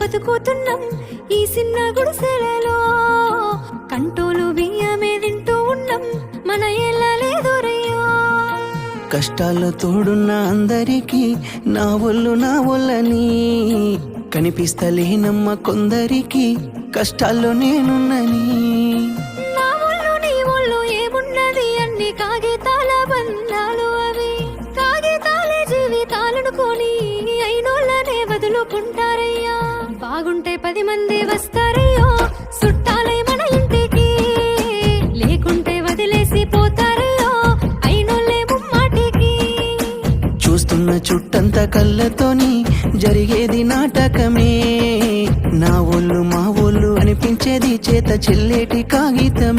బతుకుతున్నాం. ఈ చిన్న గుడిసెలలో కంటోలు బియ్యమే తింటూ ఉన్నాం. మన ఎల్లలేదురయ్యో కష్టాల్లో తోడున్న అందరికీ నా ఒళ్ళు నా ఒళ్ళని కనిపిస్తలేనమ్మ కొందరికి. కష్టాల్లో నేనున్నని. నా ఒళ్ళు నీ ఒళ్ళు ఏమున్నది? అన్ని కాగితాల బంధాలు అవి. కాగితాలే జీవితాలనుకొని అయినోళ్ళనే బాగుంటే పది మంది వస్తారయ్యో. చుట్టాలై మన ఇంటికి. లేకుంటే వదిలేసి పోతారయ్యో. అయినోళ్ళే ముమ్మాటికి. చూస్తున్న చుట్టంతా కళ్ళతోని జరిగేది నాటకమే. నా ఒళ్ళు మా ఒళ్ళు అనిపించేది చేత చెల్లేటి కాగితం